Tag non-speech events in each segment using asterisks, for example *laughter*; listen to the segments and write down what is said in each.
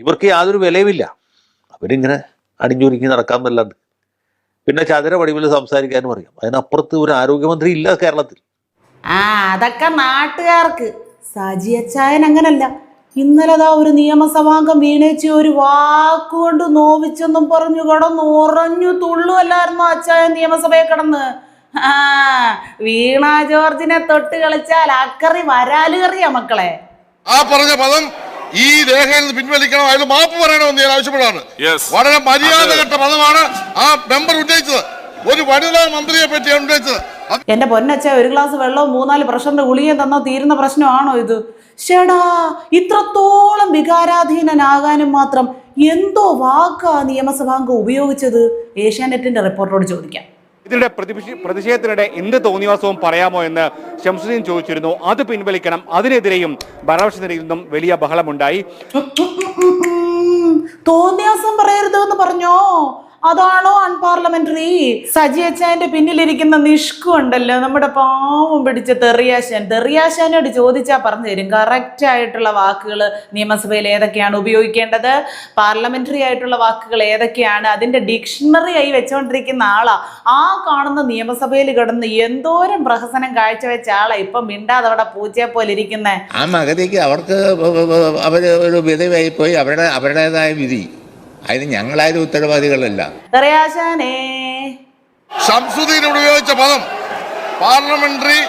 ഇവർക്ക് യാതൊരു വിലയുമില്ല. അവരിങ്ങനെ അടിഞ്ഞൊരുങ്ങി നടക്കാമെന്നല്ലാണ്ട് പിന്നെ ചതുര വടിവിൽ സംസാരിക്കാനും അറിയാം. അതിനപ്പുറത്ത് ഒരു ആരോഗ്യമന്ത്രി ഇല്ല കേരളത്തിൽ. ആ അതൊക്കെ നാട്ടുകാർക്ക്. സാജി അച്ചായൻ അങ്ങനല്ല. ഇന്നലെ ദാ ഒരു നിയമസഭാംഗം വീണേച്ചി ഒരു വാക്കുകൊണ്ട് നോവിച്ചെന്നും പറഞ്ഞു കിടന്നു. ഉറഞ്ഞു തുള്ളുമല്ലായിരുന്നു അച്ചായൻ നിയമസഭയെ കിടന്ന്? ആ വീണ ജോർജിനെ തൊട്ട് കളിച്ചാൽ അക്കറി വരാൽ കറിയാ മക്കളെ. ആ പറഞ്ഞ പദം ഈ രേഖയിൽ നിന്ന് പിൻവലിക്കണം അയാൾ മാപ്പ് പറയണമെന്ന് ഞാൻ ആവശ്യപ്പെടാണ് വളരെ മര്യാദ കെട്ട പദമാണ് ആ മെമ്പർ ഉന്നയിച്ചത്. ഒരു വനിതാ മന്ത്രിയെ പറ്റിയാണ് ഉന്നയിച്ചത്. എന്റെ പൊന്നച്ച ഒരു ഗ്ലാസ് വെള്ളവും മൂന്നാൽ പ്രഷറിന്റെ ഗുളികയും തന്നോ തീരുന്ന പ്രശ്നമാണോ ഇത്? ഷേടാ ഇത്രത്തോളം വികാരാധീനനാകാനും മാത്രം എന്തോ വാക്കാ നിയമസഭാംഗം ഉപയോഗിച്ചത്? ഏഷ്യാനെറ്റിന്റെ റിപ്പോർട്ടറോട് ചോദിക്കാം. ഇതിനിടെ പ്രതിപക്ഷ- പ്രതിഷേധത്തിനിടെ എന്ത് തോന്നിവാസവും പറയാമോ എന്ന് ശംസുദ്ദീൻ ചോദിച്ചിരുന്നു അത് പിൻവലിക്കണം. അതിനെതിരെയും ഭരണപക്ഷത്തിനിടയിൽ നിന്നും വലിയ ബഹളമുണ്ടായി. *laughs* തോന്നിയാസം പറയരുത് എന്ന് പറഞ്ഞോ? അതാണോ അൺപാർലമെന്ററി? സജി അച്ചായന്റെ പിന്നിലിരിക്കുന്ന നിഷ്കു ഉണ്ടല്ലോ. നമ്മുടെ പാവം പിടിച്ച തെറിയാശാൻ. തെറിയാശാനോട് ചോദിച്ചാൽ പറഞ്ഞു തരും. കറക്റ്റ് ആയിട്ടുള്ള വാക്കുകൾ നിയമസഭയിൽ ഏതൊക്കെയാണ് ഉപയോഗിക്കേണ്ടത്? പാർലമെന്ററി ആയിട്ടുള്ള വാക്കുകൾ ഏതൊക്കെയാണ്? അതിന്റെ ഡിക്ഷണറി ആയി വെച്ചുകൊണ്ടിരിക്കുന്ന ആളാ. ആ കാണുന്ന നിയമസഭയിൽ കിടന്ന് എന്തോരം പ്രഹസനം കാഴ്ചവെച്ച ആളാ. ഇപ്പൊ മിണ്ടാതെ അവിടെ പൂച്ചയെ പോലെ ഇരിക്കുന്നേ. ആ മകതിക്ക് അവർക്ക് അവർ ഒരു വിധവായി പോയി അവരുടെ അവരുടേതായ വിധി. അതിന് ഞങ്ങളായത് ഉത്തരവാദികളല്ല. ഷംസുദ്ദീൻ ഉപയോഗിച്ച പദം പാർലമെന്ററി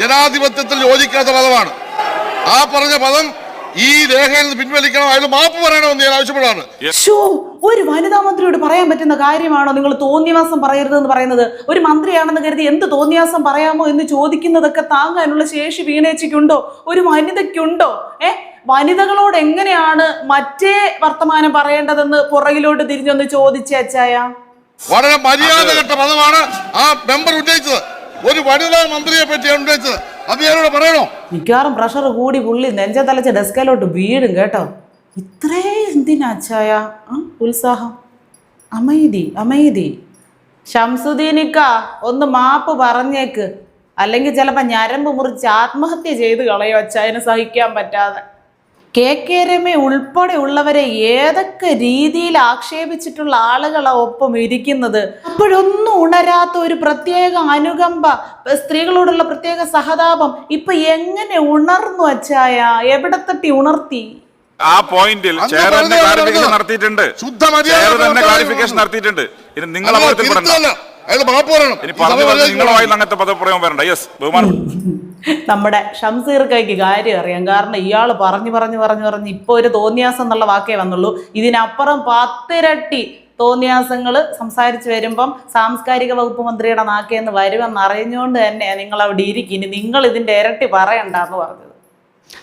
ജനാധിപത്യത്തിൽ യോജിക്കാത്ത പദമാണ്. ആ പറഞ്ഞ പദം ഈ രേഖയിൽ നിന്ന് പിൻവലിക്കണം അയാൾ മാപ്പ് പറയണമെന്ന് ഞാൻ ആവശ്യപ്പെടാണ് ഒരു വനിതാ മന്ത്രിയോട് പറയാൻ പറ്റുന്ന കാര്യമാണോ നിങ്ങൾ തോന്നിയാസം പറയരുതെന്ന് പറയുന്നത്? ഒരു മന്ത്രിയാണെന്ന് കരുതി എന്ത് തോന്നിയാസം പറയാമോ എന്ന് ചോദിക്കുന്നതൊക്കെ താങ്ങാനുള്ള ശേഷി വീണേച്ചയ്ക്കുണ്ടോ ഒരു വനിതയ്ക്കുണ്ടോ? ഏ? വനിതകളോട് എങ്ങനെയാണ് മറ്റേ വർത്തമാനം പറയേണ്ടതെന്ന് പുറകിലോട്ട് തിരിഞ്ഞൊന്ന് ചോദിച്ച അച്ചായ. വളരെ മര്യാദ കെട്ട പദമാണ് ആ മെമ്പർ ഉന്നയിച്ചത്. ഒരു വനിതാ മന്ത്രിയെ പറ്റിയാണ് ഉന്നയിച്ചത്. അത് ഞാനിവിടെ പറയണോ? മിക്കവാറും പ്രഷർ കൂടി പുള്ളി നെഞ്ച തലച്ച ഡെസ്കയിലോട്ട് വീഴും കേട്ടോ. ഇത്രേ എന്തിനാ അച്ചായ? ആ ഉത്സാഹം. അമൈതി അമൈതി ഷംസുദ്ദീനിക്ക ഒന്ന് മാപ്പ് പറഞ്ഞേക്ക്. അല്ലെങ്കിൽ ചിലപ്പോൾ ഞരമ്പ് മുറിച്ച് ആത്മഹത്യ ചെയ്ത് കളയോ അച്ചായനെ സഹിക്കാൻ പറ്റാതെ. കെ കെ രമ ഉൾപ്പെടെ ഉള്ളവരെ ഏതൊക്കെ രീതിയിൽ ആക്ഷേപിച്ചിട്ടുള്ള ആളുകളാ ഒപ്പം ഇരിക്കുന്നത്? അപ്പോഴൊന്നും ഉണരാത്ത ഒരു പ്രത്യേക അനുകമ്പ സ്ത്രീകളോടുള്ള പ്രത്യേക സഹതാപം ഇപ്പൊ എങ്ങനെ ഉണർന്നു അച്ചായ എവിടെ തട്ടി ഉണർത്തി? ആ പോയിന്റിൽ ചെയർ തന്നെ പറഞ്ഞത്? ക്ലാരിഫിക്കേഷൻ നടത്തിയിട്ടുണ്ട്. ശുദ്ധ ചെയർ തന്നെ ക്ലാരിഫിക്കേഷൻ നടത്തിയിട്ടുണ്ട്. തിരുത്തല്ല. അയാൾ മാപ്പ് പറയണം. ഇനി ഈ പറഞ്ഞു സഭ പറഞ്ഞു നിങ്ങളുടെ വായിൽ അങ്ങനത്തെ പദപ്രയോഗം വരണ്ട. യെസ് ബഹുമാനം. *laughs* നമ്മുടെ ഷംസീർ കൈക്ക് കാര്യം അറിയാം. കാരണം ഇയാൾ പറഞ്ഞു പറഞ്ഞു പറഞ്ഞു പറഞ്ഞ് ഇപ്പോൾ ഒരു തോന്നിയാസം എന്നുള്ള വാക്കേ വന്നുള്ളൂ. ഇതിനപ്പുറം പത്തിരട്ടി തോന്നിയാസങ്ങൾ സംസാരിച്ചു വരുമ്പം സാംസ്കാരിക വകുപ്പ് മന്ത്രിയുടെ നാക്കേന്ന് വരുമെന്ന് അറിഞ്ഞുകൊണ്ട് തന്നെ നിങ്ങൾ അവിടെ ഇരിക്കും. ഇനി നിങ്ങൾ ഇതിന്റെ ഇരട്ടി പറയണ്ടെന്ന് പറഞ്ഞത്.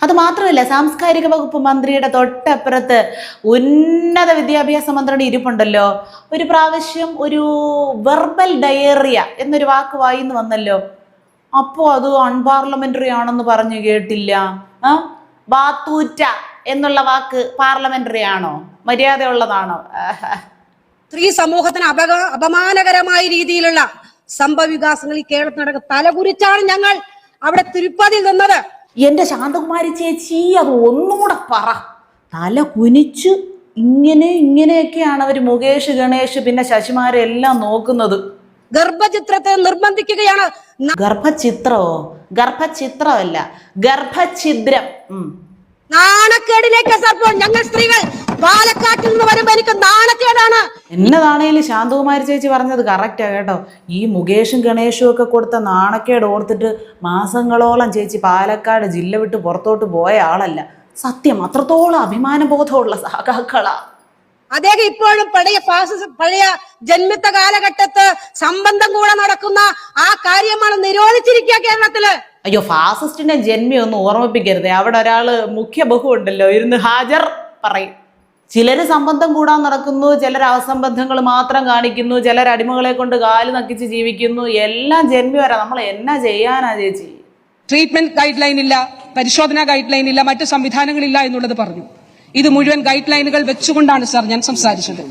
അത് മാത്രമല്ല സാംസ്കാരിക വകുപ്പ് മന്ത്രിയുടെ തൊട്ടപ്പുറത്ത് ഉന്നത വിദ്യാഭ്യാസ മന്ത്രിയുടെ ഇരിപ്പുണ്ടല്ലോ. ഒരു പ്രാവശ്യം ഒരു വെർബൽ ഡയേറിയ എന്നൊരു വാക്ക് വായിന്ന് വന്നല്ലോ. അപ്പോൾ അത് അൺപാർലമെന്ററി ആണെന്ന് പറഞ്ഞു കേട്ടില്ല. ആ? ബാത്തൂറ്റ എന്നുള്ള വാക്ക് പാർലമെന്ററി ആണോ? മര്യാദയുള്ളതാണോ. സ്ത്രീ സമൂഹത്തിന് അപക അപമാനകരമായ രീതിയിലുള്ള സംഭവ വികാസങ്ങൾ ഈ കേരളത്തിനടക്കം തലകുരിച്ചാണ് ഞങ്ങൾ അവിടെ തിരുപ്പതിയിൽ നിന്നത്. എന്റെ ശാന്തകുമാരി ചേച്ചി അത് ഒന്നുകൂടെ പറ. തല കുനിച്ച് ഇങ്ങനെ ഇങ്ങനെയൊക്കെയാണ് അവർ മുകേഷ് ഗണേഷ് പിന്നെ ശശിമാരെ എല്ലാം നോക്കുന്നത്. ഗർഭചിത്രത്തെ നിർബന്ധിക്കുകയാണ് ഗർഭചിത്രമോ? ഗർഭചിത്രമല്ല. ഗർഭഛിദ്രം. ഉം. നാണക്കേടിലേക്ക് സർപ്പോൾ ഞങ്ങൾ സ്ത്രീകൾ പാലക്കാട്ടിൽ നിന്ന് വരുമ്പോ എനിക്ക് നാണക്കേടാണ്. എന്നതാണേലും ശാന്തകുമാരി ചേച്ചി പറഞ്ഞത്? കറക്റ്റാ കേട്ടോ. ഈ മുകേഷും ഗണേഷും ഒക്കെ കൊടുത്ത നാണക്കേട് ഓർത്തിട്ട് മാസങ്ങളോളം ചേച്ചി പാലക്കാട് ജില്ല വിട്ട് പുറത്തോട്ട് പോയ ആളല്ല. സത്യം അത്രത്തോളം അഭിമാനബോധമുള്ള സഹാക്കളാ അദ്ദേഹം ഇപ്പോഴും പഴയ ഫാസിസം പഴയ ജന്മിത്ത കാലഘട്ടത്ത് സംബന്ധം കൂടെ നടക്കുന്ന ആ കാര്യമാണ് നിരോധിച്ചിരിക്കുക കേരളത്തിൽ. അയ്യോ ഫാസിസ്റ്റിന്റെ ജന്മി ഒന്ന് ഓർമ്മിപ്പിക്കരുത്. അവിടെ ഒരാൾ മുഖ്യ ബഹു ഉണ്ടല്ലോ ഇരുന്ന് ഹാജർ പറയും. ചിലര് സംബന്ധം കൂടാൻ നടക്കുന്നു ചിലർ അവസംബന്ധങ്ങൾ മാത്രം കാണിക്കുന്നു ചിലർ അടിമകളെ കൊണ്ട് കാൽ നക്കിച്ച് ജീവിക്കുന്നു. എല്ലാം ജന്മി വരാം. നമ്മൾ എന്നാ ചെയ്യാനാ ചേച്ചി? ട്രീറ്റ്മെന്റ് ഗൈഡ് ലൈൻ ഇല്ല പരിശോധന ഗൈഡ് ലൈൻ ഇല്ല മറ്റ് സംവിധാനങ്ങളില്ല എന്നുള്ളത് പറഞ്ഞു. ഇത് മുഴുവൻ ഗൈഡ് ലൈനുകൾ വെച്ചുകൊണ്ടാണ് സാർ ഞാൻ സംസാരിച്ചത്.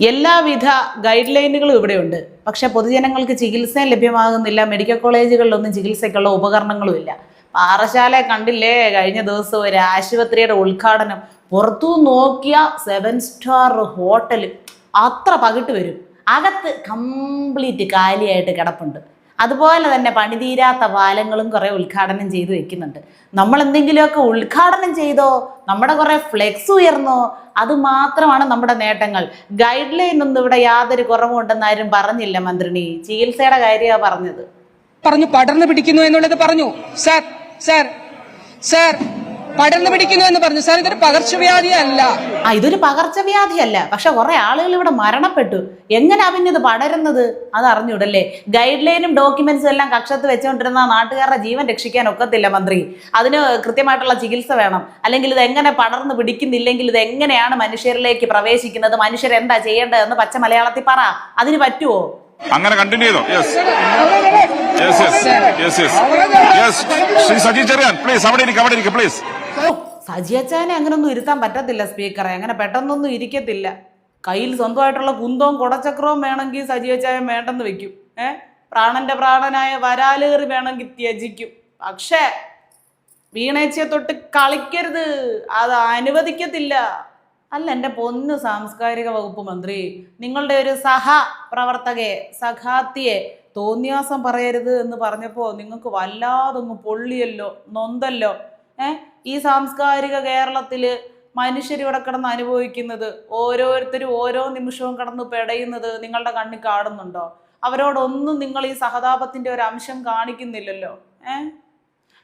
എല്ലാവിധ ഗൈഡ് ലൈനുകളും ഇവിടെയുണ്ട്. പക്ഷെ പൊതുജനങ്ങൾക്ക് ചികിത്സ ലഭ്യമാകുന്നില്ല. മെഡിക്കൽ കോളേജുകളിലൊന്നും ചികിത്സയ്ക്കുള്ള ഉപകരണങ്ങളും ഇല്ല. പാറശാല കണ്ടില്ലേ? കഴിഞ്ഞ ദിവസം ഒരു ആശുപത്രിയുടെ ഉദ്ഘാടനം. പുറത്തു നോക്കിയ സെവൻ സ്റ്റാർ ഹോട്ടൽ അത്ര പകിട്ട് വരും. അകത്ത് കംപ്ലീറ്റ് കാലിയായിട്ട് കിടപ്പുണ്ട്. അതുപോലെ തന്നെ പണിതീരാത്ത പാലങ്ങളും കുറേ ഉദ്ഘാടനം ചെയ്തു വെക്കുന്നുണ്ട്. നമ്മൾ എന്തെങ്കിലുമൊക്കെ ഉദ്ഘാടനം ചെയ്തോ നമ്മുടെ കുറേ ഫ്ലെക്സ് ഉയർന്നോ അത് മാത്രമാണ് നമ്മുടെ നേട്ടങ്ങൾ. ഗൈഡ് ലൈൻ ഒന്നും ഇവിടെ യാതൊരു കുറവുണ്ടെന്ന് ആരും പറഞ്ഞില്ല മന്ത്രിണി. ചികിത്സയുടെ കാര്യമാണ് പറഞ്ഞത്. പറഞ്ഞു പടർന്നു പിടിക്കുന്നു എന്നുള്ളത് പറഞ്ഞു. സാർ സാർ സാർ പടർന്നു പിടിക്കുന്നു എന്ന് പറഞ്ഞു. സാർ ഇതൊരു പകർച്ചവ്യാധി അല്ല ആ ഇതൊരു പകർച്ചവ്യാധിയല്ല. പക്ഷെ കുറെ ആളുകൾ ഇവിടെ മരണപ്പെട്ടു. എങ്ങനെ അവന് ഇത് പടരുന്നത്? അത് അറിഞ്ഞൂടല്ലേ? ഗൈഡ് ലൈനും ഡോക്യുമെന്റ്സും എല്ലാം കക്ഷത്ത് വെച്ചുകൊണ്ടിരുന്ന നാട്ടുകാരുടെ ജീവൻ രക്ഷിക്കാൻ ഒക്കത്തില്ല മന്ത്രി. അതിന് കൃത്യമായിട്ടുള്ള ചികിത്സ വേണം. അല്ലെങ്കിൽ ഇത് എങ്ങനെ പടർന്നു പിടിക്കുന്നില്ലെങ്കിൽ ഇത് എങ്ങനെയാണ് മനുഷ്യരിലേക്ക് പ്രവേശിക്കുന്നത്? മനുഷ്യരെന്താ ചെയ്യേണ്ടതെന്ന് പച്ച മലയാളത്തിൽ പറ. അതിന് പറ്റുമോ അങ്ങനെ കണ്ടിന്യൂ ചെയ്തോ? Yes yes yes yes yes Shri Saji Cheriyan please അവിടെ ഇരിക്കും അവിടെ ഇരിക്കും പ്ലീസ് സജിയച്ചാനെ അങ്ങനൊന്നും ഇരുത്താൻ പറ്റത്തില്ല സ്പീക്കറെ. അങ്ങനെ പെട്ടെന്നൊന്നും ഇരിക്കത്തില്ല. കയ്യിൽ സ്വന്തമായിട്ടുള്ള കുന്തവും കുടച്ചക്രവും വേണമെങ്കിൽ സജിയച്ചായൻ വേണ്ടെന്ന് വെക്കും. ഏഹ് പ്രാണന്റെ പ്രാണനായ വരാലേറി വേണമെങ്കിൽ ത്യജിക്കും. പക്ഷേ വീണേച്ചയെ തൊട്ട് കളിക്കരുത്. അത് അനുവദിക്കത്തില്ല. അല്ല എന്റെ പൊന്ന് സാംസ്കാരിക വകുപ്പ് മന്ത്രി നിങ്ങളുടെ ഒരു സഹ പ്രവർത്തകയെ സഖാത്തിയെ തോന്നിയാസം പറയരുത് എന്ന് പറഞ്ഞപ്പോൾ നിങ്ങൾക്ക് വല്ലാതൊന്ന് പൊള്ളിയല്ലോ നൊന്തല്ലോ. ഏ? ഈ സാംസ്കാരിക കേരളത്തിൽ മനുഷ്യർ ഇവിടെ കിടന്ന് അനുഭവിക്കുന്നത് ഓരോരുത്തരും ഓരോ നിമിഷവും കിടന്ന് പെടയുന്നത് നിങ്ങളുടെ കണ്ണിൽ കാണുന്നുണ്ടോ? അവരോടൊന്നും നിങ്ങൾ ഈ സഹതാപത്തിന്റെ ഒരു അംശം കാണിക്കുന്നില്ലല്ലോ ഏ?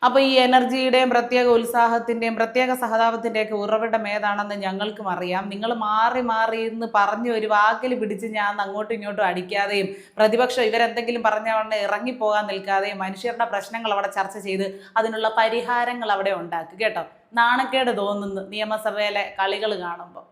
അപ്പോൾ ഈ എനർജിയുടെയും പ്രത്യേക ഉത്സാഹത്തിന്റെയും പ്രത്യേക സഹതാപത്തിന്റെയൊക്കെ ഉറവിടം ഏതാണെന്ന് ഞങ്ങൾക്കും അറിയാം. നിങ്ങൾ മാറി മാറി എന്ന് പറഞ്ഞ് ഒരു വാക്കിൽ പിടിച്ച് ഞാൻ അങ്ങോട്ടും ഇങ്ങോട്ടും അടിക്കാതെയും പ്രതിപക്ഷം ഇവരെന്തെങ്കിലും പറഞ്ഞ ഉടനെ ഇറങ്ങിപ്പോകാൻ നിൽക്കാതെയും മനുഷ്യരുടെ പ്രശ്നങ്ങൾ അവിടെ ചർച്ച ചെയ്ത് അതിനുള്ള പരിഹാരങ്ങൾ അവിടെ ഉണ്ടാക്കുക കേട്ടോ? നാണക്കേട് തോന്നുന്നു നിയമസഭയിലെ കളികൾ കാണുമ്പോൾ